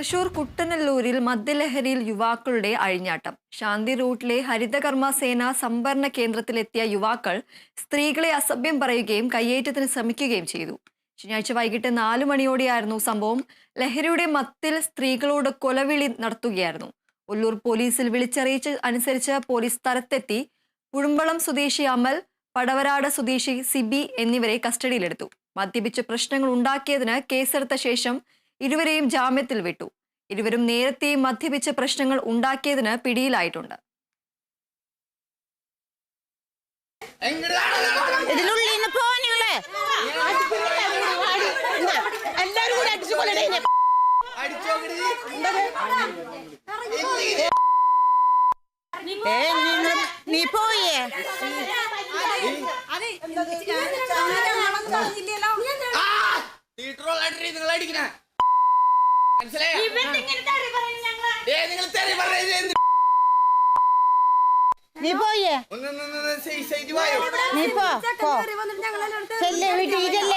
തൃശൂർ കുട്ടനല്ലൂരിൽ മദ്യലഹരിയിൽ യുവാക്കളുടെ അഴിഞ്ഞാട്ടം. ശാന്തി റൂട്ടിലെ ഹരിതകർമ്മ സേന സംഭരണ കേന്ദ്രത്തിലെത്തിയ യുവാക്കൾ സ്ത്രീകളെ അസഭ്യം പറയുകയും കയ്യേറ്റത്തിന് ശ്രമിക്കുകയും ചെയ്തു. ശനിയാഴ്ച വൈകിട്ട് നാലു മണിയോടെയായിരുന്നു സംഭവം. ലഹരിയുടെ മത്തിൽ സ്ത്രീകളോട് കൊലവിളി നടത്തുകയായിരുന്നു. ഒല്ലൂർ പോലീസിൽ വിളിച്ചറിയിച്ച അനുസരിച്ച് പോലീസ് സ്ഥലത്തെത്തി പുഴുമ്പളം സ്വദേശി അമൽ പടവരാട് സ്വദേശി സിബി എന്നിവരെ കസ്റ്റഡിയിലെടുത്തു. മദ്യപിച്ച് പ്രശ്നങ്ങൾ ഉണ്ടാക്കിയതിന് കേസെടുത്ത ശേഷം ഇരുവരെയും ജാമ്യത്തിൽ വിട്ടു. ഇരുവരും നേരത്തെയും മദ്യപിച്ച് പ്രശ്നങ്ങൾ ഉണ്ടാക്കിയതിന് പിടിയിലായിട്ടുണ്ട്. നീ പോയേ നിങ്ങൾ അടിക്കണ. നീ പോയേ? നീ പോ ചെല്ലേ വീട്ടിൽ